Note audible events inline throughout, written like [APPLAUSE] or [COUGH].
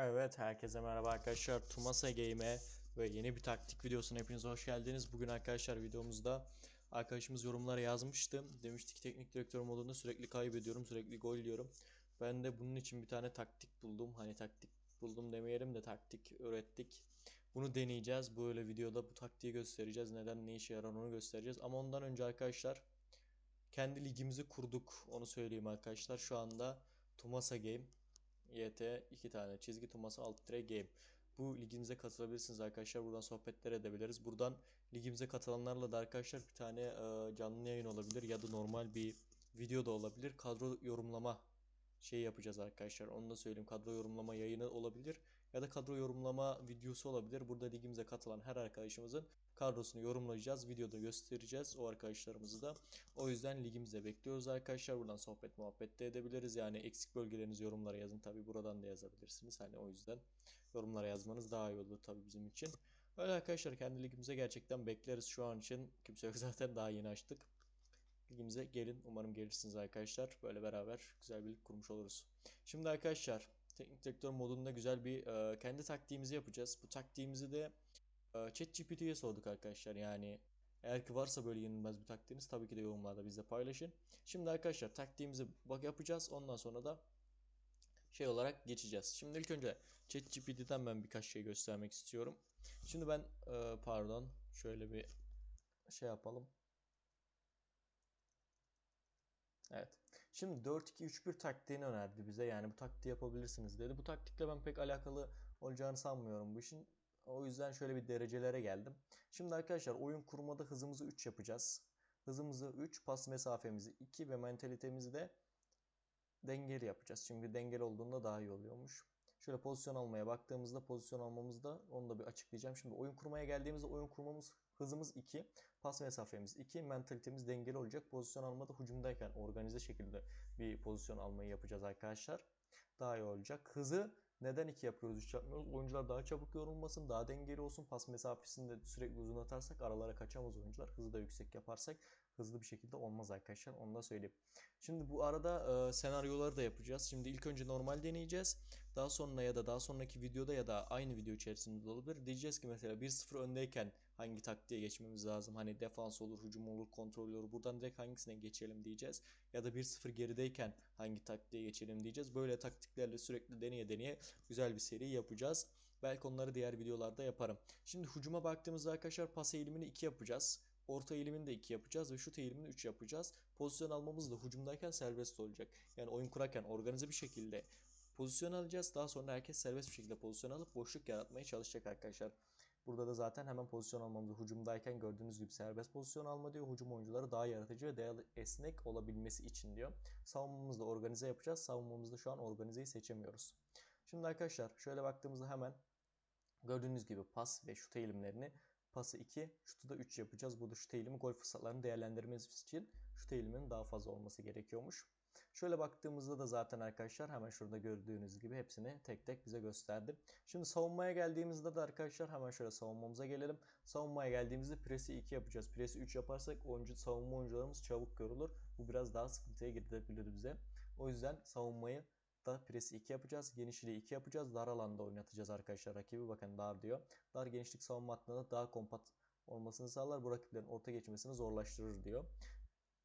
Evet, herkese merhaba arkadaşlar. Tumasa Game'e ve yeni bir taktik videosuna hepiniz hoş geldiniz. Bugün arkadaşlar videomuzda arkadaşımız yorumlara yazmıştı. Demişti ki teknik direktör modunda sürekli kaybediyorum, sürekli gol yiyorum. Ben de bunun için bir tane taktik buldum. Hani taktik buldum demeyelim de taktik öğrettik. Bunu deneyeceğiz. Böyle videoda bu taktiği göstereceğiz. Neden ne işe yarar onu göstereceğiz. Ama ondan önce arkadaşlar kendi ligimizi kurduk. Onu söyleyeyim arkadaşlar. Şu anda Tumasa Game YT 2 tane çizgi tuması alt tire game. Bu ligimize katılabilirsiniz arkadaşlar. Buradan sohbetler edebiliriz. Buradan ligimize katılanlarla da arkadaşlar bir tane e, canlı yayın olabilir ya da normal bir video da olabilir. Kadro yorumlama şey yapacağız arkadaşlar. Onu da söyleyeyim. Kadro yorumlama yayını olabilir ya da kadro yorumlama videosu olabilir. Burada ligimize katılan her arkadaşımızın kadrosunu yorumlayacağız. Videoda göstereceğiz o arkadaşlarımızı da. O yüzden ligimize bekliyoruz arkadaşlar. Buradan sohbet muhabbet de edebiliriz. Yani eksik bölgelerinizi yorumlara yazın. Tabi buradan da yazabilirsiniz. Hani o yüzden yorumlara yazmanız daha iyi olur tabi bizim için. Öyle arkadaşlar kendi ligimize gerçekten bekleriz şu an için. Kimse yok [LAUGHS] zaten daha yeni açtık. Ligimize gelin. Umarım gelirsiniz arkadaşlar. Böyle beraber güzel bir lig kurmuş oluruz. Şimdi arkadaşlar teknik direktör modunda güzel bir e, kendi taktiğimizi yapacağız. Bu taktiğimizi de e, ChatGPT'ye sorduk arkadaşlar. Yani eğer ki varsa böyle yenilmez bir taktiğiniz tabii ki de yorumlarda bizle paylaşın. Şimdi arkadaşlar taktiğimizi bak yapacağız. Ondan sonra da şey olarak geçeceğiz. Şimdi ilk önce ChatGPT'den ben birkaç şey göstermek istiyorum. Şimdi ben e, pardon şöyle bir şey yapalım. Evet. Şimdi 4-2-3-1 taktiğini önerdi bize. Yani bu taktiği yapabilirsiniz dedi. Bu taktikle ben pek alakalı olacağını sanmıyorum bu işin. O yüzden şöyle bir derecelere geldim. Şimdi arkadaşlar oyun kurmada hızımızı 3 yapacağız. Hızımızı 3, pas mesafemizi 2 ve mentalitemizi de dengeli yapacağız. Çünkü dengeli olduğunda daha iyi oluyormuş. Şöyle pozisyon almaya baktığımızda pozisyon almamızda onu da bir açıklayacağım. Şimdi oyun kurmaya geldiğimizde oyun kurmamız hızımız 2, pas mesafemiz 2, mentalitemiz dengeli olacak. Pozisyon almada hücumdayken organize şekilde bir pozisyon almayı yapacağız arkadaşlar. Daha iyi olacak. Hızı neden 2 yapıyoruz 3 yapmıyoruz? Oyuncular daha çabuk yorulmasın, daha dengeli olsun. Pas mesafesini de sürekli uzun atarsak aralara kaçamaz oyuncular. Hızı da yüksek yaparsak hızlı bir şekilde olmaz arkadaşlar. Onu da söyleyeyim. Şimdi bu arada e, senaryoları da yapacağız. Şimdi ilk önce normal deneyeceğiz. Daha sonra ya da daha sonraki videoda ya da aynı video içerisinde de olabilir. Diyeceğiz ki mesela 1-0 öndeyken hangi taktiğe geçmemiz lazım? Hani defans olur, hücum olur, kontrol olur. Buradan direkt hangisine geçelim diyeceğiz. Ya da 1-0 gerideyken hangi taktiğe geçelim diyeceğiz. Böyle taktiklerle sürekli deneye deneye güzel bir seri yapacağız. Belki onları diğer videolarda yaparım. Şimdi hücuma baktığımızda arkadaşlar pas eğilimini 2 yapacağız. Orta eğilimini de 2 yapacağız ve şut eğilimini 3 yapacağız. Pozisyon almamız da hücumdayken serbest olacak. Yani oyun kurarken organize bir şekilde pozisyon alacağız. Daha sonra herkes serbest bir şekilde pozisyon alıp boşluk yaratmaya çalışacak arkadaşlar. Burada da zaten hemen pozisyon almamızı hücumdayken gördüğünüz gibi serbest pozisyon alma diyor. Hücum oyuncuları daha yaratıcı ve daha esnek olabilmesi için diyor. Savunmamızda organize yapacağız. Savunmamızda şu an organizeyi seçemiyoruz. Şimdi arkadaşlar şöyle baktığımızda hemen gördüğünüz gibi pas ve şut eğilimlerini pası 2, şutu da 3 yapacağız. Bu da şut eğilimi gol fırsatlarını değerlendirmemiz için şut eğiliminin daha fazla olması gerekiyormuş. Şöyle baktığımızda da zaten arkadaşlar hemen şurada gördüğünüz gibi hepsini tek tek bize gösterdi. Şimdi savunmaya geldiğimizde de arkadaşlar hemen şöyle savunmamıza gelelim. Savunmaya geldiğimizde presi 2 yapacağız. Presi 3 yaparsak oyuncu, savunma oyuncularımız çabuk yorulur. Bu biraz daha sıkıntıya gidebilir bize. O yüzden savunmayı da presi 2 yapacağız. Genişliği 2 yapacağız. Dar alanda oynatacağız arkadaşlar rakibi. Bakın dar diyor. Dar genişlik savunma hattında daha kompakt olmasını sağlar. Bu rakiplerin orta geçmesini zorlaştırır diyor.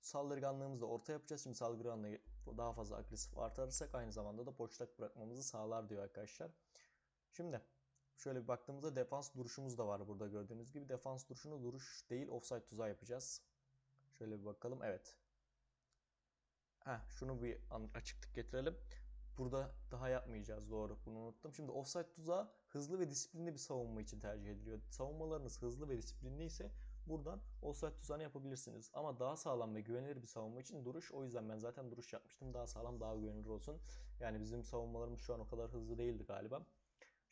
Saldırganlığımızı da orta yapacağız. Şimdi saldırganlığı daha fazla agresif artırırsak aynı zamanda da boşluk bırakmamızı sağlar diyor arkadaşlar. Şimdi şöyle bir baktığımızda defans duruşumuz da var burada gördüğünüz gibi. Defans duruşunu duruş değil offside tuzağı yapacağız. Şöyle bir bakalım. Evet. Heh, şunu bir açıklık getirelim. Burada daha yapmayacağız doğru bunu unuttum. Şimdi offside tuzağı hızlı ve disiplinli bir savunma için tercih ediliyor. Savunmalarınız hızlı ve disiplinli ise buradan offside tuzağını yapabilirsiniz. Ama daha sağlam ve güvenilir bir savunma için duruş. O yüzden ben zaten duruş yapmıştım. Daha sağlam daha güvenilir olsun. Yani bizim savunmalarımız şu an o kadar hızlı değildi galiba.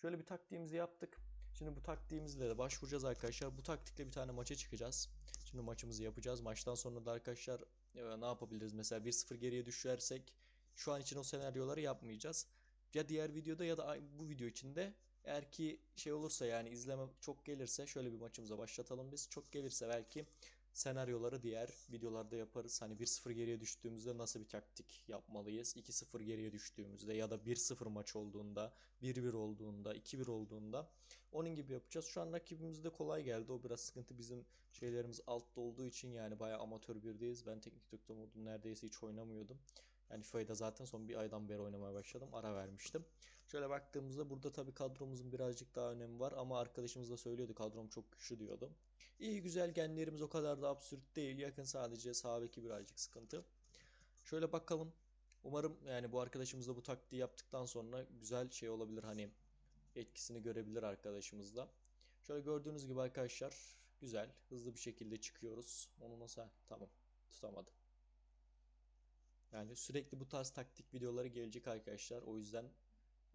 Şöyle bir taktiğimizi yaptık. Şimdi bu taktiğimizle de başvuracağız arkadaşlar. Bu taktikle bir tane maça çıkacağız. Şimdi maçımızı yapacağız. Maçtan sonra da arkadaşlar ne yapabiliriz? Mesela 1-0 geriye düşersek şu an için o senaryoları yapmayacağız. Ya diğer videoda ya da bu video içinde eğer ki şey olursa yani izleme çok gelirse şöyle bir maçımıza başlatalım biz. Çok gelirse belki senaryoları diğer videolarda yaparız. Hani 1-0 geriye düştüğümüzde nasıl bir taktik yapmalıyız? 2-0 geriye düştüğümüzde ya da 1-0 maç olduğunda, 1-1 olduğunda, 2-1 olduğunda onun gibi yapacağız. Şu an rakibimiz de kolay geldi. O biraz sıkıntı. Bizim şeylerimiz altta olduğu için yani bayağı amatör birdeyiz. Ben teknik direktör modunu neredeyse hiç oynamıyordum. Yani FIFA'yı zaten son bir aydan beri oynamaya başladım. Ara vermiştim. Şöyle baktığımızda burada tabii kadromuzun birazcık daha önemi var ama arkadaşımız da söylüyordu kadrom çok güçlü diyordu. İyi güzel genlerimiz o kadar da absürt değil. Yakın sadece sağ beki birazcık sıkıntı. Şöyle bakalım. Umarım yani bu arkadaşımız da bu taktiği yaptıktan sonra güzel şey olabilir hani etkisini görebilir arkadaşımız da. Şöyle gördüğünüz gibi arkadaşlar güzel hızlı bir şekilde çıkıyoruz. Onu nasıl tamam tutamadım. Yani sürekli bu tarz taktik videoları gelecek arkadaşlar. O yüzden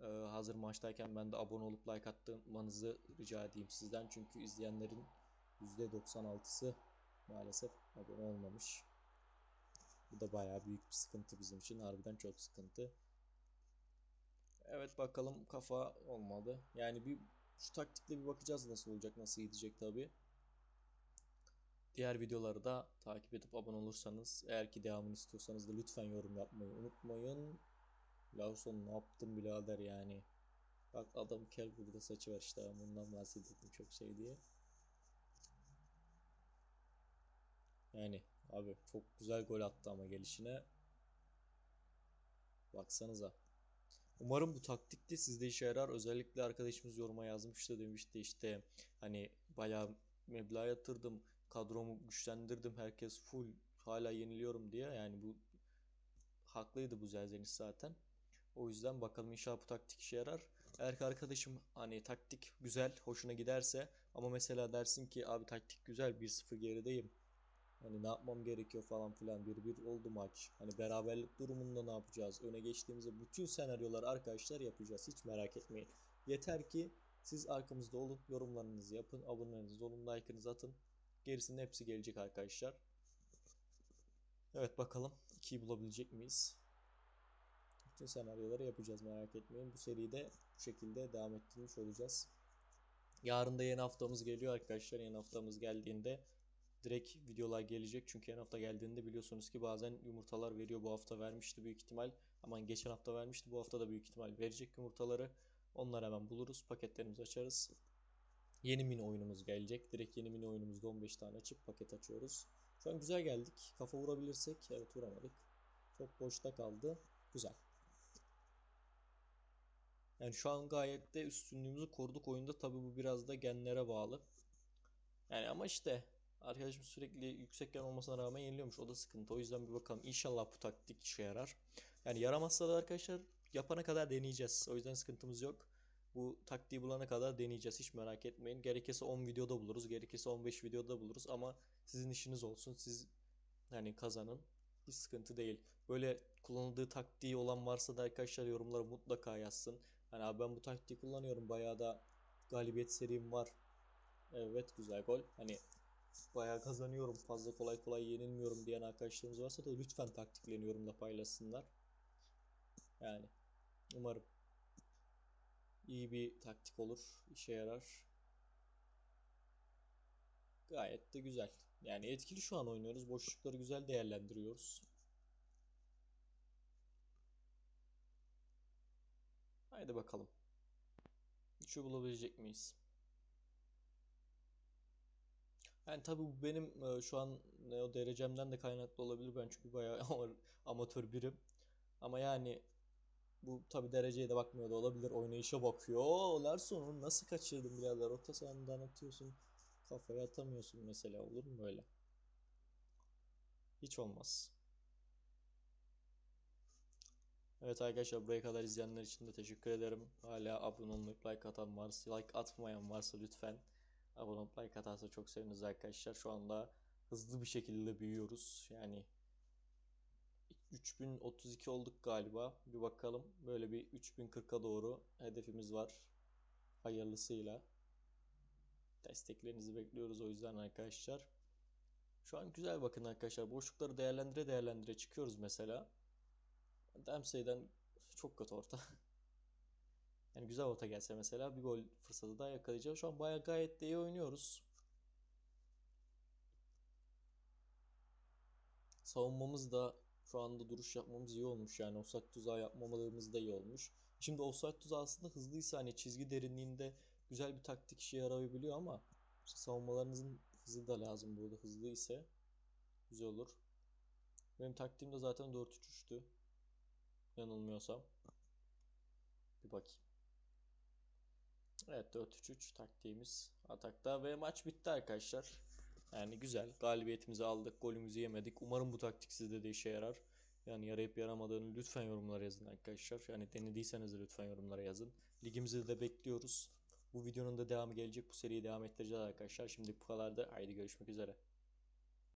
e, hazır maçtayken ben de abone olup like atmanızı rica edeyim sizden. Çünkü izleyenlerin %96'sı maalesef abone olmamış. Bu da bayağı büyük bir sıkıntı bizim için. Harbiden çok sıkıntı. Evet bakalım kafa olmadı. Yani bir şu taktikle bir bakacağız nasıl olacak, nasıl gidecek tabi. Diğer videoları da takip edip abone olursanız, eğer ki devamını istiyorsanız da lütfen yorum yapmayı unutmayın. Lawson ne yaptın birader yani. Bak adam kel burada saçı var işte bundan bahsediyordum çok şey diye. Yani abi çok güzel gol attı ama gelişine. Baksanıza. Umarım bu taktik de sizde işe yarar. Özellikle arkadaşımız yoruma yazmıştı demişti işte hani bayağı meblağ yatırdım. Kadromu güçlendirdim. Herkes full hala yeniliyorum diye. Yani bu haklıydı bu Zelzeniz zaten. O yüzden bakalım inşallah bu taktik işe yarar. Eğer arkadaşım hani taktik güzel, hoşuna giderse ama mesela dersin ki abi taktik güzel 1-0 gerideyim. Hani ne yapmam gerekiyor falan filan 1-1 oldu maç. Hani beraberlik durumunda ne yapacağız? Öne geçtiğimizde bütün senaryoları arkadaşlar yapacağız. Hiç merak etmeyin. Yeter ki siz arkamızda olun, yorumlarınızı yapın, abonelerinizi olun, like'ınızı atın. Gerisinin hepsi gelecek arkadaşlar. Evet bakalım 2'yi bulabilecek miyiz? Bütün senaryoları yapacağız merak etmeyin. Bu seride bu şekilde devam ettirmiş olacağız. Yarın da yeni haftamız geliyor arkadaşlar. Yeni haftamız geldiğinde direkt videolar gelecek. Çünkü yeni hafta geldiğinde biliyorsunuz ki bazen yumurtalar veriyor. Bu hafta vermişti büyük ihtimal. Ama geçen hafta vermişti. Bu hafta da büyük ihtimal verecek yumurtaları. Onları hemen buluruz. Paketlerimizi açarız. Yeni mini oyunumuz gelecek. Direkt yeni mini oyunumuzda 15 tane açıp paket açıyoruz. Şu an güzel geldik. Kafa vurabilirsek. Evet vuramadık. Çok boşta kaldı. Güzel. Yani şu an gayet de üstünlüğümüzü koruduk oyunda. Tabi bu biraz da genlere bağlı. Yani ama işte arkadaşım sürekli yüksek gen olmasına rağmen yeniliyormuş. O da sıkıntı. O yüzden bir bakalım. İnşallah bu taktik işe yarar. Yani yaramazsa da arkadaşlar yapana kadar deneyeceğiz. O yüzden sıkıntımız yok. Bu taktiği bulana kadar deneyeceğiz. Hiç merak etmeyin. Gerekirse 10 videoda buluruz. Gerekirse 15 videoda buluruz. Ama sizin işiniz olsun. Siz hani kazanın. Hiç sıkıntı değil. Böyle kullanıldığı taktiği olan varsa da arkadaşlar yorumlara mutlaka yazsın. Hani abi ben bu taktiği kullanıyorum. Bayağı da galibiyet serim var. Evet güzel gol. Hani bayağı kazanıyorum. Fazla kolay kolay yenilmiyorum diyen arkadaşlarımız varsa da lütfen taktiklerini yorumda paylaşsınlar. Yani umarım iyi bir taktik olur. işe yarar. Gayet de güzel. Yani etkili şu an oynuyoruz. Boşlukları güzel değerlendiriyoruz. Haydi bakalım. Üçü bulabilecek miyiz? Yani tabii bu benim e, şu an ne o derecemden de kaynaklı olabilir. Ben çünkü bayağı [LAUGHS] amatör birim. Ama yani bu tabii dereceye de bakmıyor da olabilir. Oynayışa bakıyor. Oo Larson'u nasıl kaçırdın birader? Orta sahandan atıyorsun. Kafaya atamıyorsun mesela. Olur mu böyle? Hiç olmaz. Evet arkadaşlar buraya kadar izleyenler için de teşekkür ederim. Hala abone olmayıp like atan varsa, like atmayan varsa lütfen abone olup like atarsa çok seviniriz arkadaşlar. Şu anda hızlı bir şekilde büyüyoruz. Yani 3032 olduk galiba. Bir bakalım. Böyle bir 3040'a doğru hedefimiz var. Hayırlısıyla. Desteklerinizi bekliyoruz o yüzden arkadaşlar. Şu an güzel bakın arkadaşlar. Boşlukları değerlendire değerlendire çıkıyoruz mesela. Dempsey'den çok kötü orta. [LAUGHS] yani güzel orta gelse mesela bir gol fırsatı daha yakalayacağız. Şu an bayağı gayet de iyi oynuyoruz. savunmamız da şu anda duruş yapmamız iyi olmuş. Yani offside tuzağı yapmamalığımız da iyi olmuş. Şimdi offside tuzağı aslında hızlıysa hani çizgi derinliğinde güzel bir taktik işe yarayabiliyor ama işte savunmalarınızın hızı da lazım burada. Hızlı ise güzel olur. Benim taktiğim de zaten 4-3-3'tü. Yanılmıyorsam. Bir bakayım. Evet 4-3-3 taktiğimiz atakta ve maç bitti arkadaşlar. Yani güzel. Galibiyetimizi aldık. Golümüzü yemedik. Umarım bu taktik sizde de işe yarar. Yani yarayıp yaramadığını lütfen yorumlara yazın arkadaşlar. Yani denediyseniz de lütfen yorumlara yazın. Ligimizi de bekliyoruz. Bu videonun da devamı gelecek. Bu seriyi devam ettireceğiz arkadaşlar. Şimdi bu kadar da haydi görüşmek üzere.